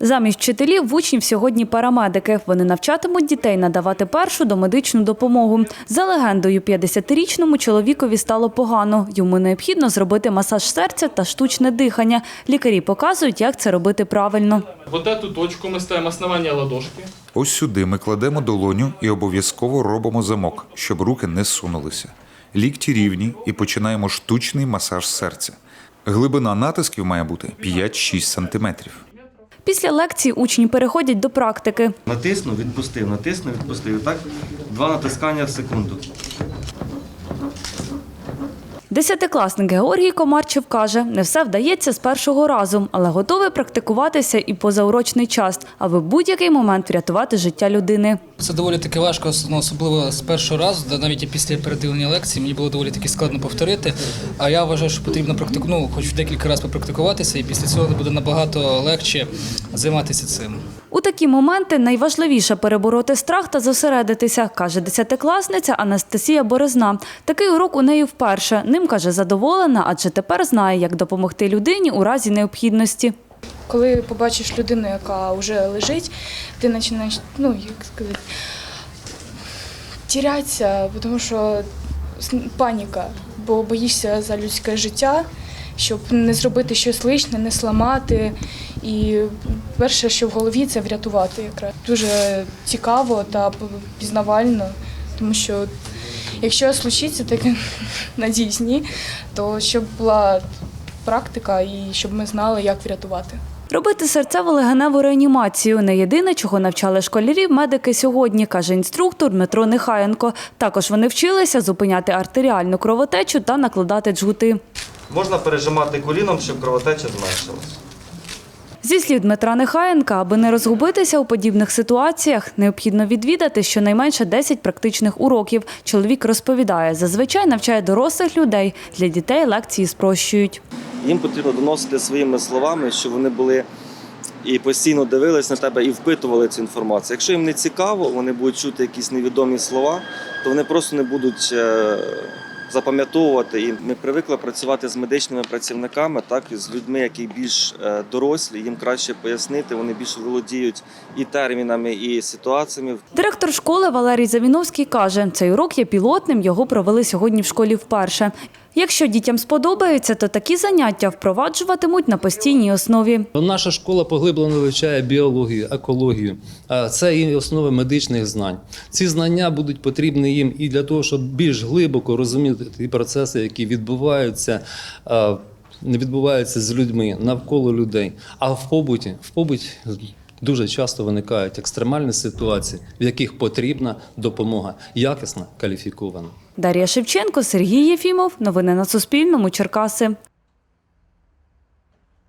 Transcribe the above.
Замість вчителів в учнів сьогодні парамедики. Вони навчатимуть дітей надавати першу домедичну допомогу. За легендою, 50-річному чоловікові стало погано. Йому необхідно зробити масаж серця та штучне дихання. Лікарі показують, як це робити правильно. Вот эту точку мы ставим основание ладошки. Ось сюди ми кладемо долоню і обов'язково робимо замок, щоб руки не сунулися. Лікті рівні і починаємо штучний масаж серця. Глибина натисків має бути 5-6 сантиметрів. Після лекції учні переходять до практики. Натиснув, відпустив, натиснув, відпустив. Так, два натискання в секунду. Десятикласник Георгій Комарчев каже, не все вдається з першого разу, але готовий практикуватися і позаурочний час, аби будь-який момент врятувати життя людини. Це доволі таки важко, ну, особливо з першого разу, навіть і після передивлення лекції мені було доволі таки складно повторити. А я вважаю, що потрібно практику, ну, хоч декілька разів попрактикуватися, і після цього буде набагато легше займатися цим. У такі моменти найважливіше перебороти страх та зосередитися, каже десятикласниця Анастасія Борозна. Такий урок у неї вперше. Ним каже задоволена, адже тепер знає, як допомогти людині у разі необхідності. Коли побачиш людину, яка вже лежить, ти починаєш, ну як сказати, тірятися, тому що паніка, бо боїшся за людське життя, щоб не зробити щось лишнє, не сламати. І перше, що в голові, це врятувати якраз. Дуже цікаво та пізнавально, тому що якщо случиться таке, надіюсь, ні, то щоб була практика і щоб ми знали, як врятувати. Робити серцево-легеневу реанімацію не єдине, чого навчали школярів медики сьогодні, каже інструктор Дмитро Нехаєнко. Також вони вчилися зупиняти артеріальну кровотечу та накладати джгути. Можна пережимати коліном, щоб кровотеча зменшилась. Зі слів Дмитра Нехаєнка, аби не розгубитися у подібних ситуаціях, необхідно відвідати щонайменше 10 практичних уроків. Чоловік розповідає, зазвичай навчає дорослих людей. Для дітей лекції спрощують. Їм потрібно доносити своїми словами, щоб вони були і постійно дивились на тебе і впитували цю інформацію. Якщо їм не цікаво, вони будуть чути якісь невідомі слова, то вони просто не будуть е, запам'ятовувати. І ми привикли працювати з медичними працівниками, так і з людьми, які більш е, дорослі, їм краще пояснити, вони більше володіють і термінами, і ситуаціями. Директор школи Валерій Завіновський каже, цей урок є пілотним, його провели сьогодні в школі вперше. Якщо дітям сподобається, то такі заняття впроваджуватимуть на постійній основі. Наша школа поглиблено вивчає біологію, екологію. Це і основи медичних знань. Ці знання будуть потрібні їм і для того, щоб більш глибоко розуміти ті процеси, які відбуваються. Не відбуваються з людьми навколо людей, а в побуті в побуті дуже часто виникають екстремальні ситуації, в яких потрібна допомога, якісна, кваліфікована. Дар'я Шевченко, Сергій Єфімов. Новини на Суспільному. Черкаси.